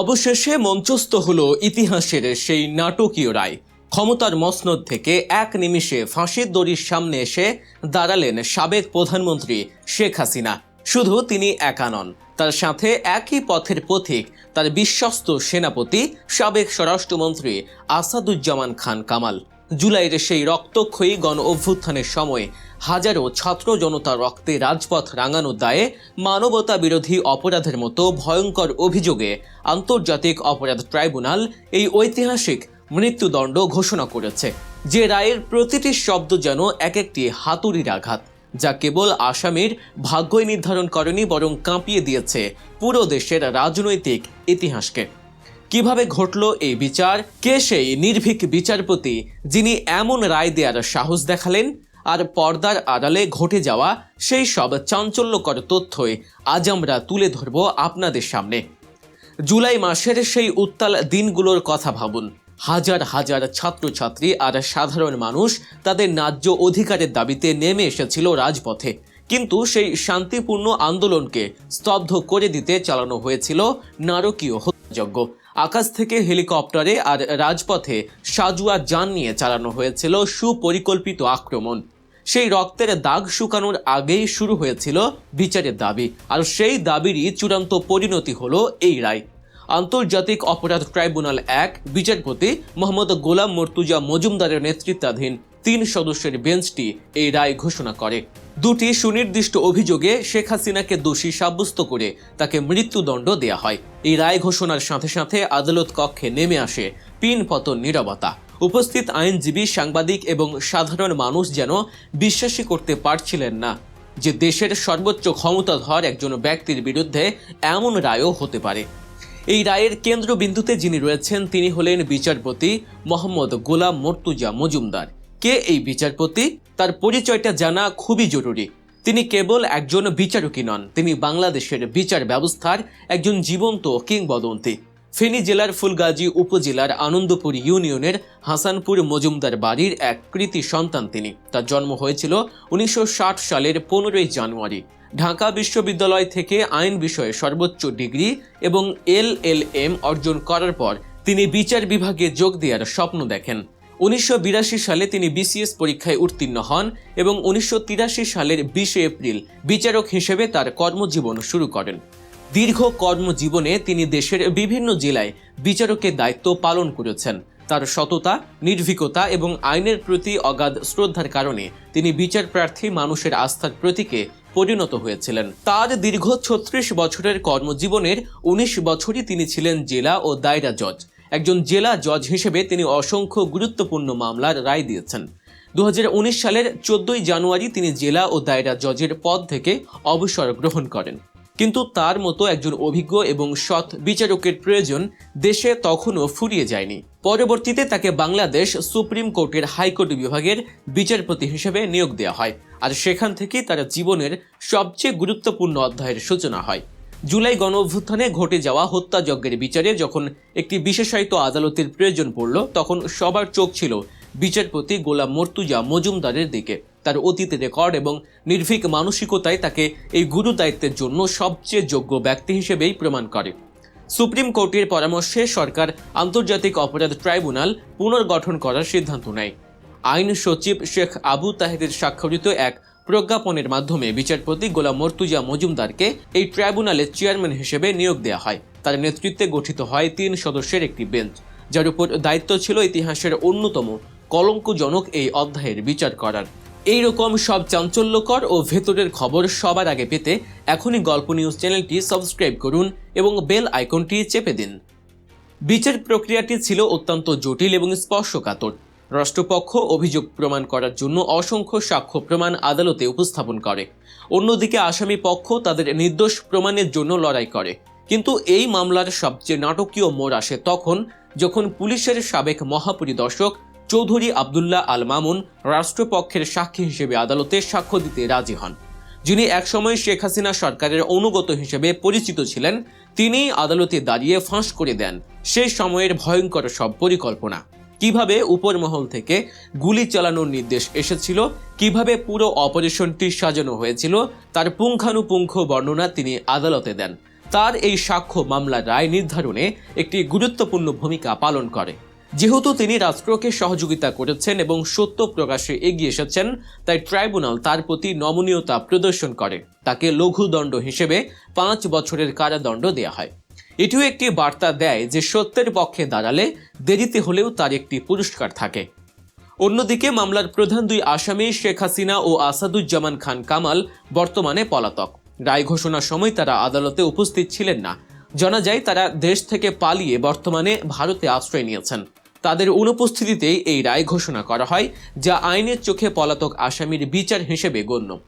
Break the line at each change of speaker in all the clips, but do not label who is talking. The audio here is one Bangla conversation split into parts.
অবশেষে মঞ্চস্থ হল ইতিহাসের সেই নাটকীয় রায়। ক্ষমতার মসনদ থেকে এক নিমিষে ফাঁসির দড়ির সামনে এসে দাঁড়ালেন সাবেক প্রধানমন্ত্রী শেখ হাসিনা। শুধু তিনি একা নন, তার সাথে একই পথের পথিক, তার বিশ্বস্ত সেনাপতি, সাবেক স্বরাষ্ট্রমন্ত্রী আসাদুজ্জামান খান কামাল। জুলাইয়ের সেই রক্তক্ষয়ী গণ অভ্যুত্থানের সময় হাজারো ছাত্র জনতা রক্তে রাজপথ রাঙানোর দায়ে মানবতা বিরোধী অপরাধের মতো ভয়ঙ্কর অভিযোগে আন্তর্জাতিক অপরাধ ট্রাইব্যুনাল এই ঐতিহাসিক মৃত্যুদণ্ড ঘোষণা করেছে, যে রায়ের প্রতিটি শব্দ যেন এক একটি হাতুড়ির আঘাত, যা কেবল আসামির ভাগ্যই নির্ধারণ করেনি, বরং কাঁপিয়ে দিয়েছে পুরো দেশের রাজনৈতিক ইতিহাসকে। কীভাবে ঘটল এই বিচার? কে সেই নির্ভীক বিচারপতি যিনি এমন রায় দেওয়ার সাহস দেখালেন? আর পর্দার আড়ালে ঘটে যাওয়া সেই সব চাঞ্চল্যকর তথ্যই আজ আমরা তুলে ধরব আপনাদের সামনে। জুলাই মাসের সেই উত্তাল দিনগুলোর কথা ভাবুন। হাজার হাজার ছাত্রছাত্রী আর সাধারণ মানুষ তাদের ন্যায্য অধিকারের দাবিতে নেমে এসেছিল রাজপথে। কিন্তু সেই শান্তিপূর্ণ আন্দোলনকে স্তব্ধ করে দিতে চালানো হয়েছিল নারকীয় হত্যাযজ্ঞ। আকাশ থেকে হেলিকপ্টারে আর রাজপথে সাজুয়া যান নিয়ে চালানো হয়েছিল সুপরিকল্পিত আক্রমণ। সেই রক্তের দাগ শুকানোর আগেই শুরু হয়েছিল বিচারের দাবি। আর সেই দাবিরই চূড়ান্ত পরিণতি হলো এই রায়। আন্তর্জাতিক অপরাধ ট্রাইব্যুনাল এক বিচারপতি মোহাম্মদ গোলাম মর্তুজা মজুমদারের নেতৃত্বাধীন তিন সদস্যের বেঞ্চটি এই রায় ঘোষণা করে। দুটি সুনির্দিষ্ট অভিযোগে শেখ হাসিনাকে দোষী সাব্যস্ত করে তাকে মৃত্যুদণ্ড দেয়া হয়। এই রায় ঘোষণার সাথে সাথে আদালত কক্ষে নেমে আসে পিন পতন নিরবতা। উপস্থিত আইনজীবী, সাংবাদিক এবং সাধারণ মানুষ যেন বিশ্বাসই করতে পারছিলেন না যে দেশের সর্বোচ্চ ক্ষমতাধর একজন ব্যক্তির বিরুদ্ধে এমন রায়ও হতে পারে। এই রায়ের কেন্দ্রবিন্দুতে যিনি রয়েছেন, তিনি হলেন বিচারপতি মোহাম্মদ গোলাম মর্তুজা মজুমদার। কে এই বিচারপতি? তার পরিচয়টা জানা খুবই জরুরি। তিনি কেবল একজন বিচারকই নন, তিনি বাংলাদেশের বিচার ব্যবস্থার একজন জীবন্ত কিংবদন্তি। ফেনী জেলার ফুলগাজী উপজেলার আনন্দপুর ইউনিয়নের হাসানপুর মজুমদার বাড়ির এক কৃতি সন্তান তিনি। তার জন্ম হয়েছিল উনিশশো ষাট সালের পনেরোই জানুয়ারি। ঢাকা বিশ্ববিদ্যালয় থেকে আইন বিষয়ে সর্বোচ্চ ডিগ্রি এবং এল এল এম অর্জন করার পর তিনি বিচার বিভাগে যোগ দেওয়ার স্বপ্ন দেখেন। উনিশশো বিরাশি সালে তিনি বিসিএস পরীক্ষায় উত্তীর্ণ হন এবং উনিশশো তিরাশি সালের বিশে এপ্রিল বিচারক হিসেবে তার কর্মজীবন শুরু করেন। দীর্ঘ কর্মজীবনে তিনি দেশের বিভিন্ন জেলায় বিচারকের দায়িত্ব পালন করেছেন। তার সততা, নির্ভীকতা এবং আইনের প্রতি অগাধ শ্রদ্ধার কারণে তিনি বিচার প্রার্থী মানুষের আস্থার প্রতীকে পরিণত হয়েছিলেন। তার দীর্ঘ ছত্রিশ বছরের কর্মজীবনের উনিশ বছরই তিনি ছিলেন জেলা ও দায়রা জজ। একজন জেলা জজ হিসেবে তিনি অসংখ্য গুরুত্বপূর্ণ মামলার রায় দিয়েছেন। দু হাজার উনিশ সালের চোদ্দই জানুয়ারি তিনি জেলা ও দায়রা জজের পদ থেকে অবসর গ্রহণ করেন। কিন্তু তার মতো একজন অভিজ্ঞ এবং সৎ বিচারকের প্রয়োজন দেশে তখনও ফুরিয়ে যায়নি। পরবর্তীতে তাকে বাংলাদেশ সুপ্রিম কোর্টের হাইকোর্ট বিভাগের বিচারপতি হিসেবে নিয়োগ দেওয়া হয়। আর সেখান থেকেই তার জীবনের সবচেয়ে গুরুত্বপূর্ণ অধ্যায়ের সূচনা হয়। জুলাই গণ অভ্যুত্থানে ঘটে যাওয়া হত্যাযজ্ঞের বিচারে যখন একটি বিশেষায়িত আদালতের প্রয়োজন পড়ল, তখন সবার চোখ ছিল বিচারপতি গোলাম মর্তুজা মজুমদারের দিকে। তার অতীত রেকর্ড এবং নির্ভীক মানসিকতায় তাকে এই গুরু দায়িত্বের জন্য সবচেয়ে যোগ্য ব্যক্তি হিসেবেই প্রমাণ করে। সুপ্রিম কোর্টের পরামর্শে সরকার আন্তর্জাতিক অপরাধ ট্রাইব্যুনাল পুনর্গঠন করার সিদ্ধান্ত নেয়। আইন সচিব শেখ আবু তাহেদের স্বাক্ষরিত এক প্রজ্ঞাপনের মাধ্যমে বিচারপতি গোলাম মর্তুজা মজুমদারকে এই ট্রাইব্যুনালের চেয়ারম্যান হিসেবে নিয়োগ দেওয়া হয়। তার নেতৃত্বে গঠিত হয় তিন সদস্যের একটি বেঞ্চ। যার উপর দায়িত্ব ছিল ইতিহাসের অন্যতম কলঙ্কজনক এই অধ্যায়ের বিচার করার। এই রকম সব চাঞ্চল্যকর ও ভেতরের খবর সবার আগে পেতে এখনই গল্প নিউজ চ্যানেলটি সাবস্ক্রাইব করুন এবং বেল আইকনটি চেপে দিন। বিচার প্রক্রিয়াটি ছিল অত্যন্ত জটিল এবং স্পর্শকাতর। রাষ্ট্রপক্ষ অভিযোগ প্রমাণ করার জন্য অসংখ্য সাক্ষ্য প্রমাণ আদালতে উপস্থাপন করে। অন্যদিকে আসামি পক্ষ তাদের নির্দোষ প্রমাণের জন্য লড়াই করে। কিন্তু এই মামলার সবচেয়ে নাটকীয় মোড় আসে তখন যখন পুলিশের সাবেক মহাপরিদর্শক চৌধুরী আবদুল্লাহ আল মামুন রাষ্ট্রপক্ষের সাক্ষী হিসেবে আদালতে সাক্ষ্য দিতে রাজি হন। যিনি একসময় শেখ হাসিনা সরকারের অনুগত হিসেবে পরিচিত ছিলেন তিনি আদালতে দাঁড়িয়ে ফাঁস করে দেন। সেই সময়ের ভয়ঙ্কর সব পরিকল্পনা। কীভাবে উপরমহল থেকে গুলি চালানোর নির্দেশ এসেছিল, কীভাবে পুরো অপারেশনটি সাজানো হয়েছিল, তার পুঙ্খানুপুঙ্খ বর্ণনা তিনি আদালতে দেন। তার এই সাক্ষ্য মামলার রায় নির্ধারণে একটি গুরুত্বপূর্ণ ভূমিকা পালন করে। যেহেতু তিনি রাষ্ট্রকে সহযোগিতা করেছেন এবং সত্য প্রকাশে এগিয়ে এসেছেন, তাই ট্রাইব্যুনাল তার প্রতি নমনীয়তা প্রদর্শন করে। তাকে লঘুদণ্ড হিসেবে পাঁচ বছরের কারাদণ্ড দেয়া হয়। এটিও একটি বার্তা দেয় যে সত্যের পক্ষে দাঁড়ালে দেরিতে হলেও তার একটি পুরস্কার থাকে। অন্যদিকে মামলার প্রধান দুই আসামি শেখ হাসিনা ও আসাদুজ্জামান খান কামাল বর্তমানে পলাতক। রায় ঘোষণার সময় তারা আদালতে উপস্থিত ছিলেন না। জানা যায় তারা দেশ থেকে পালিয়ে বর্তমানে ভারতে আশ্রয় নিয়েছেন। তাদের অনুপস্থিতিতেই এই রায় ঘোষণা করা হয়, যা আইনের চোখে পলাতক আসামির বিচার হিসেবে গণ্য।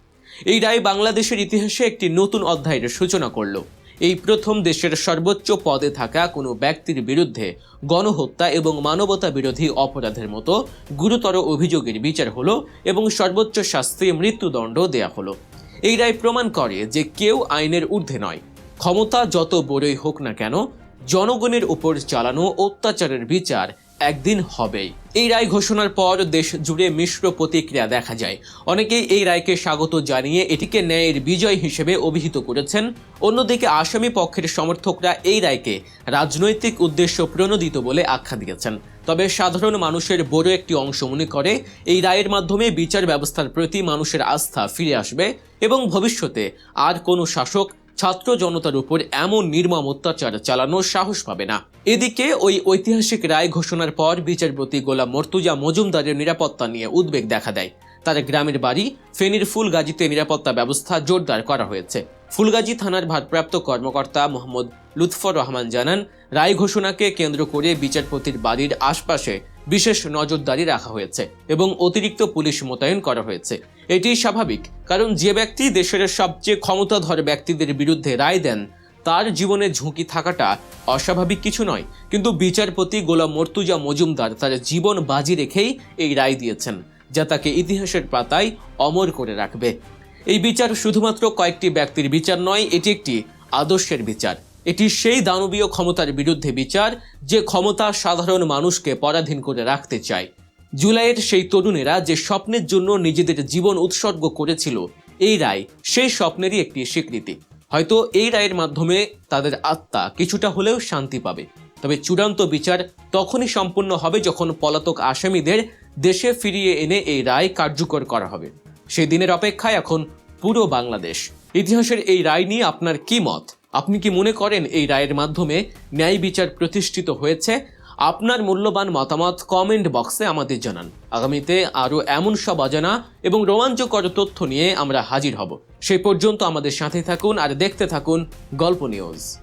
এই রায় বাংলাদেশের ইতিহাসে একটি নতুন অধ্যায়ের সূচনা করল। এই প্রথম দেশের সর্বোচ্চ পদে থাকা কোনো ব্যক্তির বিরুদ্ধে গণহত্যা এবং মানবতা বিরোধী অপরাধের মতো গুরুতর অভিযোগের বিচার হলো এবং সর্বোচ্চ শাস্তি মৃত্যুদণ্ড দেয়া হলো। এই রায় প্রমাণ করে যে কেউ আইনের ঊর্ধ্বে নয়। ক্ষমতা যত বড়ই হোক না কেন, জনগণের উপর চালানো অত্যাচারের বিচার একদিন হবেই। এই রায় ঘোষণার পর দেশ জুড়ে মিশ্র প্রতিক্রিয়া দেখা যায়। অনেকেই এই রায়কে স্বাগত জানিয়ে এটিকে ন্যায়ের বিজয় হিসেবে অভিহিত করেছেন। অন্যদিকে আসামি পক্ষের সমর্থকরা এই রায়কে রাজনৈতিক উদ্দেশ্য প্রণোদিত বলে আখ্যা দিয়েছেন। তবে সাধারণ মানুষের বড় একটি অংশ মনে করে, এই রায়ের মাধ্যমে বিচার ব্যবস্থার প্রতি মানুষের আস্থা ফিরে আসবে এবং ভবিষ্যতে আর কোনো শাসক ছাত্র জনতার উপর এমন নির্মম অত্যাচার চালানোর সাহস পাবে না। এদিকে ওই ঐতিহাসিক রায় ঘোষণার পর বিচারপতি গোলাম মর্তুজা মজুমদারের নিরাপত্তা নিয়ে উদ্বেগ দেখা দেয়। তার গ্রামের বাড়ি ফেনীর ফুলগাজীতে নিরাপত্তা ব্যবস্থা জোরদার করা হয়েছে। ফুলগাজী থানার ভারপ্রাপ্ত কর্মকর্তা মোহাম্মদ লুৎফর রহমান জানান, রায় ঘোষণাকে কেন্দ্র করে বিচারপতির বাড়ির আশপাশে বিশেষ নজরদারি রাখা হয়েছে এবং অতিরিক্ত পুলিশ মোতায়েন করা হয়েছে। এটি স্বাভাবিক, কারণ যে ব্যক্তি দেশের সবচেয়ে ক্ষমতাধর ব্যক্তিদের বিরুদ্ধে রায় দেন, তার জীবনে ঝুঁকি থাকাটা অস্বাভাবিক কিছু নয়। কিন্তু বিচারপতি গোলাম মর্তুজা মজুমদার তার জীবন বাজি রেখেই এই রায় দিয়েছেন, যা তাকে ইতিহাসের পাতায় অমর করে রাখবে। এই বিচার শুধুমাত্র কয়েকটি ব্যক্তির বিচার নয়, এটি একটি আদর্শের বিচার। এটি সেই দানবীয় ক্ষমতার বিরুদ্ধে বিচার যে ক্ষমতা সাধারণ মানুষকে পরাধীন করে রাখতে চায়। জুলাইয়ের সেই তরুণেরা যে স্বপ্নের জন্য নিজেদের জীবন উৎসর্গ করেছিল, এই রায় সেই স্বপ্নেরই একটি স্বীকৃতি। হয়তো এই রায়ের মাধ্যমে তাদের আত্মা কিছুটা হলেও শান্তি পাবে। তবে চূড়ান্ত বিচার তখনই সম্পূর্ণ হবে যখন পলাতক আসামিদের দেশে ফিরিয়ে এনে এই রায় কার্যকর করা হবে। সেই দিনের অপেক্ষায় এখন পুরো বাংলাদেশ। ইতিহাসের এই রায় নিয়ে আপনার কি মত? আপনি কি মনে করেন এই রায়ের মাধ্যমে ন্যায় বিচার প্রতিষ্ঠিত হয়েছে? আপনার মূল্যবান মতামত কমেন্ট বক্সে আমাদের জানান। আগামীতে আরও এমন সব অজানা এবং রোমাঞ্চকর তথ্য নিয়ে আমরা হাজির হব। সেই পর্যন্ত আমাদের সাথে থাকুন আর দেখতে থাকুন গল্প নিউজ।